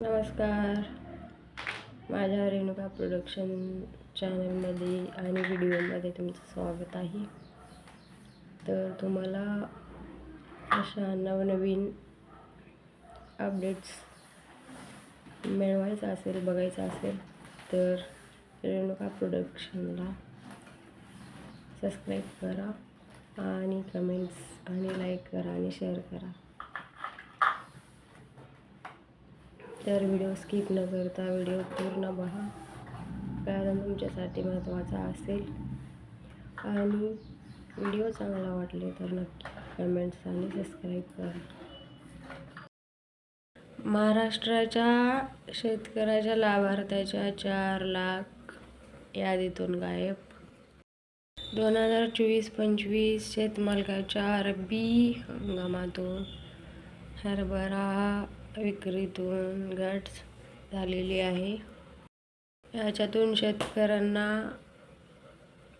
नमस्कार. माझ्या रेणुका प्रोडक्शन चॅनलमध्ये आणि व्हिडिओमध्ये तुमचं स्वागत आहे. तर तुम्हाला अशा नवनवीन अपडेट्स मिळवायचं असेल बघायचं असेल तर रेणुका प्रोडक्शनला सबस्क्राईब करा आणि कमेंट्स आणि लाईक करा आणि शेअर करा. तर व्हिडिओ स्किप न करता व्हिडिओ पूर्ण पहा. कारण तुमच्यासाठी महत्त्वाचा असेल. आणि व्हिडिओ चांगला वाटले तर नक्की कमेंट्स आणि सबस्क्राईब करा. महाराष्ट्राच्या शेतकऱ्याच्या लाभार्थ्याच्या चार लाख यादीतून गायब. दोन हजार चोवीस पंचवीस शेतमालकाच्या रब्बी हंगामातून हरभरा विक्रीतून घट झालेली आहे. याच्यातून शेतकऱ्यांना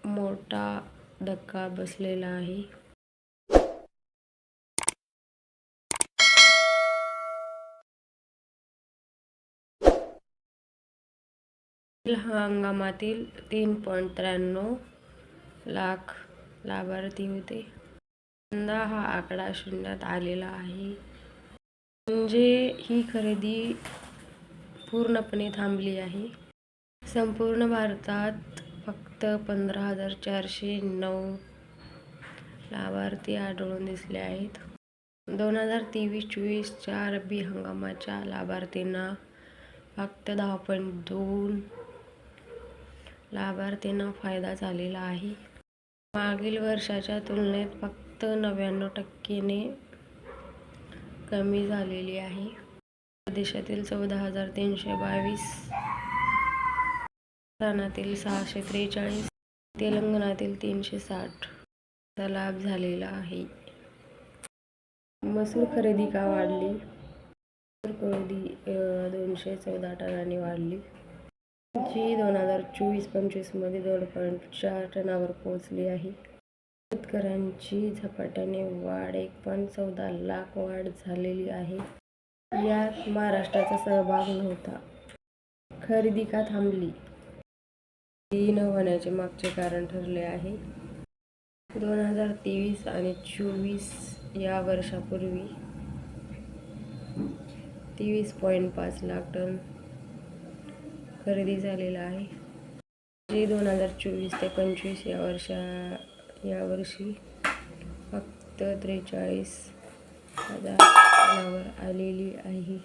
मोठा धक्का बसलेला आहे. हंगामातील तीन पॉईंट त्र्याण्णव लाख लाभार्थी होते. यंदा हा आकडा शून्यात आलेला आहे. म्हणजे ही खरेदी पूर्णपणे थांबली आहे. संपूर्ण भारतात फक्त पंधरा हजार चारशे नऊ लाभार्थी आढळून दिसले आहेत. दोन हजार तेवीस चोवीसच्या रब्बी हंगामाच्या लाभार्थींना फक्त दहा पॉईंट दोन लाभार्थींना फायदा झालेला आहे. मागील वर्षाच्या तुलनेत फक्त नव्याण्णव टक्केने कमी झालेली आहे. देशातील चौदा हजार तीनशे बावीस राजस्थानातील सहाशे त्रेचाळीस तेलंगणातील तीनशे साठचा लाभ झालेला आहे. मसूर खरेदी का वाढली? मसूर खरेदी दोनशे चौदा टनांनी वाढली. जी दोन हजार चोवीस पंचवीसमध्ये दोन पॉईंट चार टनावर पोहोचली आहे. शेतकऱ्यांची झपाट्याने वाढ एक पॉईंट चौदा लाख वाढ झालेली आहे. यात महाराष्ट्राचा सहभाग नव्हता. खरेदी का थांबली? ती न होण्याचे मागचे कारण ठरले आहे. दोन हजार तेवीस आणि चोवीस या वर्षापूर्वी तेवीस पॉईंट पाच लाख टन खरेदी झालेला आहे. जे दोन हजार चोवीस ते पंचवीस या वर्षा यावर्षी फक्त त्रेचाळीस हजार आलेली आहे.